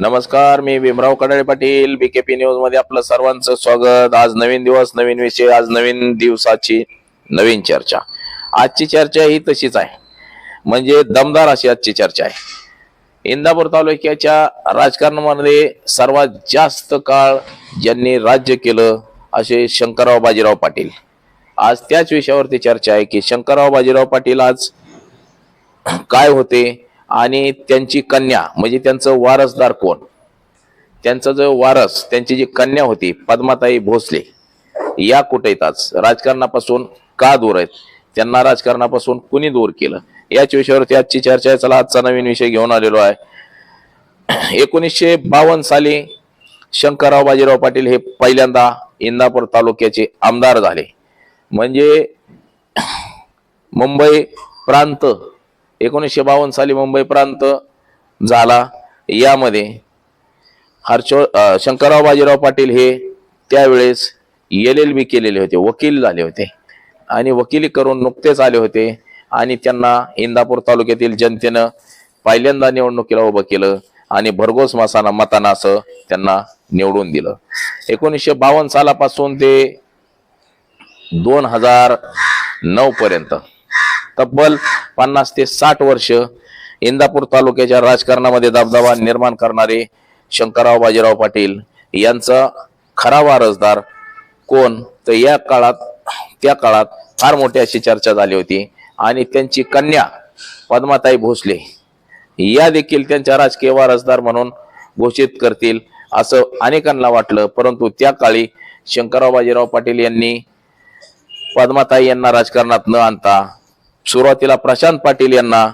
नमस्कार मी भीमराव कडाळे पाटील बीकेपी न्यूजमध्ये आपलं सर्वांचं स्वागत. आज नवीन दिवस नवीन विषय आज नवीन दिवसाची नवीन चर्चा. आजची चर्चा ही तशीच आहे. म्हणजे दमदार अशी आजची चर्चा आहे. इंदापूर तालुक्याच्या राजकारणामध्ये सर्वात जास्त काळ ज्यांनी राज्य केलं असे शंकरराव बाजीराव पाटील. आज त्याच विषयावरती चर्चा आहे की शंकरराव बाजीराव पाटील आज काय होते? आणि त्यांची कन्या म्हणजे त्यांचं वारसदार कोण? त्यांचं जो वारस त्यांची जी कन्या होती पद्माताई भोसले या कुठे येतात राजकारणापासून का दूर आहेत? त्यांना राजकारणापासून कुणी दूर केलं? याच विषयावरती आजची चर्चा आहे. चला आजचा नवीन विषय घेऊन आलेलो आहे. एकोणीसशे बावन्न साली शंकरराव बाजीराव पाटील हे पहिल्यांदा इंदापूर तालुक्याचे आमदार झाले. म्हणजे मुंबई प्रांत एकोणीसशे बावन्न साली मुंबई प्रांत झाला. यामध्ये हर्षो शंकरराव बाजीराव पाटील हे त्यावेळेस एल एल बी केलेले होते वकील झाले होते. आणि वकिली करून नुकतेच आले होते आणि त्यांना इंदापूर तालुक्यातील जनतेनं पहिल्यांदा निवडणुकीला उभं केलं आणि भरघोस मसाना मताना असं त्यांना निवडून दिलं. एकोणीसशे बावन्न सालापासून ते दोन हजार नऊ पर्यंत तब्बल पन्नास ते साठ वर्ष इंदापूर तालुक्याच्या राजकारणामध्ये दबदबा निर्माण करणारे शंकरराव बाजीराव पाटील यांचा खरा वारसदार कोण? तर या काळात त्या काळात फार मोठी अशी चर्चा झाली होती. आणि त्यांची कन्या पद्माताई भोसले या देखील त्यांच्या राजकीय वारसदार म्हणून घोषित करतील असं अनेकांना वाटलं. परंतु त्या काळी शंकरराव बाजीराव पाटील यांनी पद्माताई यांना राजकारणात न आणता सुरुवातीला प्रशांत पाटील यांना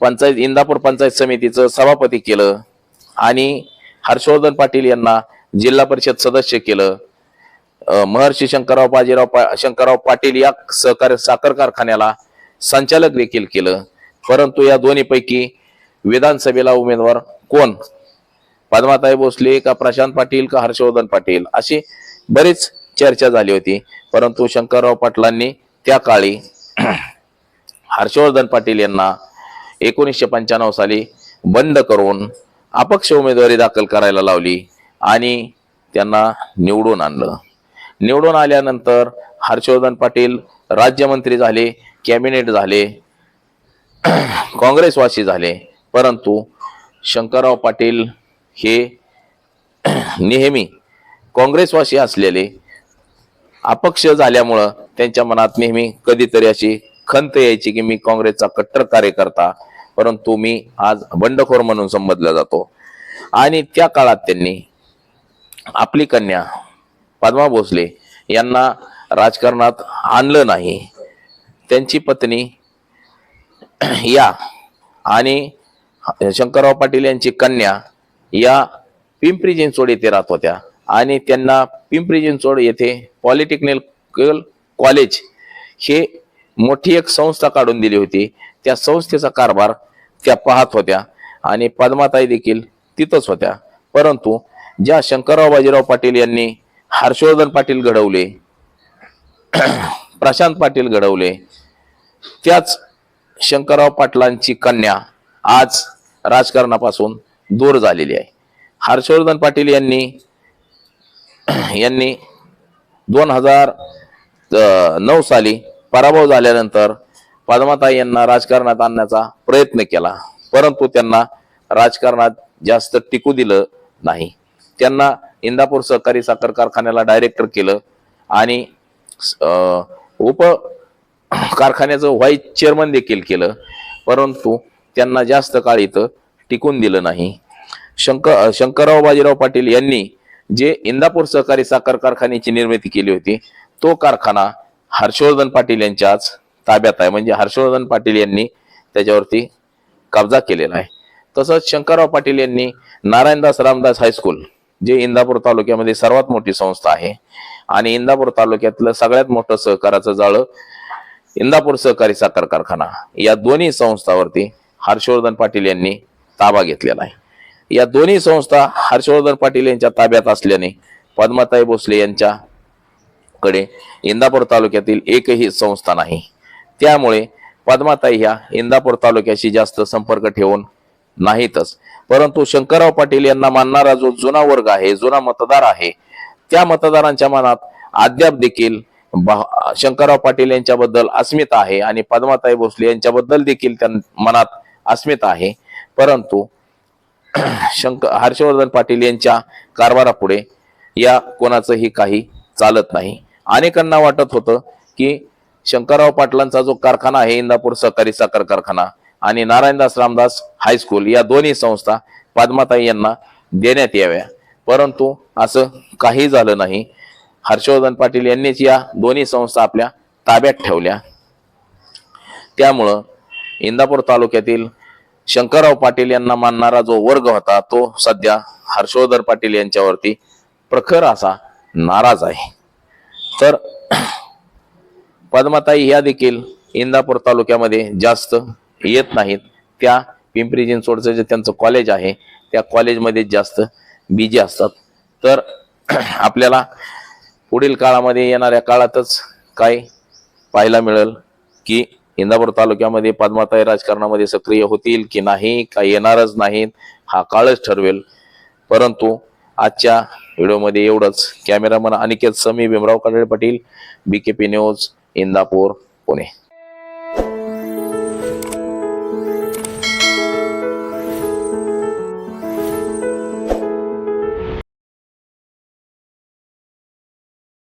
पंचायत इंदापूर पंचायत समितीचं सभापती केलं आणि हर्षवर्धन पाटील यांना जिल्हा परिषद सदस्य केलं. महर्षी शंकरराव बाजीराव पा शंकरराव पाटील या सहकार साखर कारखान्याला संचालक देखील केलं. परंतु या दोन्हीपैकी विधानसभेला उमेदवार कोण? पद्माताई भोसले का प्रशांत पाटील का हर्षवर्धन पाटील? अशी बरीच चर्चा झाली होती. परंतु शंकरराव पाटलांनी त्या काळी हर्षवर्धन पाटील यांना एकोणीसशे पंच्याण्णव साली बंड करून अपक्ष उमेदवारी दाखल करायला लावली आणि त्यांना निवडून आणलं. निवडून आल्यानंतर हर्षवर्धन पाटील राज्यमंत्री झाले कॅबिनेट झाले काँग्रेसवासी झाले. परंतु शंकरराव पाटील हे नेहमी काँग्रेसवासी असलेले अपक्ष झाल्यामुळं त्यांच्या मनात नेहमी कधीतरी अशी खंत यायची की मी काँग्रेसचा कट्टर कार्यकर्ता परंतु मी आज बंडखोर म्हणून संबोधला जातो. आणि त्या काळात त्यांनी आपली कन्या पद्मा भोसले यांना राजकारणात आणलं नाही. त्यांची पत्नी या आणि शंकरराव पाटील यांची कन्या या पिंपरी चिंचवड येथे राहत होत्या. आणि त्यांना पिंपरी चिंचवड येथे पॉलिटेक्निकल कॉलेज हे मोठी एक संस्था काढून दिली होती. त्या संस्थेचा कारभार त्या पाहत होत्या आणि पद्माताई देखील तिथंच होत्या. परंतु ज्या शंकरराव बाजीराव पाटील यांनी हर्षवर्धन पाटील घडवले प्रशांत पाटील घडवले त्याच शंकरराव पाटलांची कन्या आज राजकारणापासून दूर झालेली आहे. हर्षवर्धन पाटील यांनी यांनी दोन हजार नऊ साली पराभव झाल्यानंतर पद्माताई यांना राजकारणात आणण्याचा प्रयत्न केला. परंतु त्यांना राजकारणात जास्त टिकू दिलं नाही. त्यांना इंदापूर सहकारी साखर कारखान्याला डायरेक्टर केलं आणि उप कारखान्याचं व्हाईस चेअरमन देखील केलं. परंतु त्यांना जास्त काळ इथं टिकून दिलं नाही. शंकर शंकरराव बाजीराव पाटील यांनी जे इंदापूर सहकारी साखर कारखान्याची निर्मिती केली होती तो कारखाना हर्षवर्धन पाटील यांच्याच ताब्यात आहे. म्हणजे हर्षवर्धन पाटील यांनी त्याच्यावरती कब्जा केलेला आहे. तसंच शंकरराव पाटील यांनी नारायणदास रामदास हायस्कूल जे इंदापूर तालुक्यामध्ये सर्वात मोठी संस्था आहे आणि इंदापूर तालुक्यातलं सगळ्यात मोठं सहकाराचं जाळं इंदापूर सहकारी साखर कारखाना या दोन्ही संस्थावरती हर्षवर्धन पाटील यांनी ताबा घेतलेला आहे. या दोन्ही संस्था हर्षवर्धन पाटील यांच्या ताब्यात असल्याने पद्माताई भोसले यांच्या कडे इंदापूर तालुक्यातील एकही संस्था नाही. त्यामुळे पद्माताई ह्या इंदापूर तालुक्याशी जास्त संपर्क ठेवून नाहीतच. परंतु शंकरराव पाटील यांना मानणारा जो जुना वर्ग आहे जुना मतदार आहे त्या मतदारांच्या मनात अद्याप देखील शंकरराव पाटील यांच्याबद्दल अस्मिता आहे आणि पद्माताई भोसले यांच्याबद्दल देखील त्या मनात अस्मिता आहे. परंतु शंकर हर्षवर्धन पाटील यांच्या कारभारापुढे या कोणाचंही काही चालत नाही. अनेकांना वाटत होतं की शंकरराव पाटलांचा जो कारखाना आहे इंदापूर सहकारी साखर कारखाना आणि नारायणदास रामदास हायस्कूल या दोन्ही संस्था पद्माताई यांना देण्यात याव्या. परंतु असं काही झालं नाही. हर्षवर्धन पाटील यांनीच या दोन्ही संस्था आपल्या ताब्यात ठेवल्या. त्यामुळं इंदापूर तालुक्यातील शंकरराव पाटील यांना मानणारा जो वर्ग होता तो सध्या हर्षवर्धन पाटील यांच्यावरती प्रखर असा नाराज आहे. तर पद्माताई ह्या देखील इंदापूर तालुक्यामध्ये जास्त येत नाहीत. त्या पिंपरी चिंचवडचं जे त्यांचं कॉलेज आहे त्या कॉलेजमध्ये जास्त बिजी असतात. तर आपल्याला पुढील काळामध्ये येणाऱ्या काळातच काय पाहायला मिळेल की इंदापूर तालुक्यामध्ये पद्माताई राजकारणामध्ये सक्रिय होतील की नाही का येणारच नाहीत हा काळच ठरवेल. परंतु आजच्या व्हिडिओमध्ये एवढंच. Cameraman Aniket Sami Bhimrao Kale Patil BKP news Indapur Pune.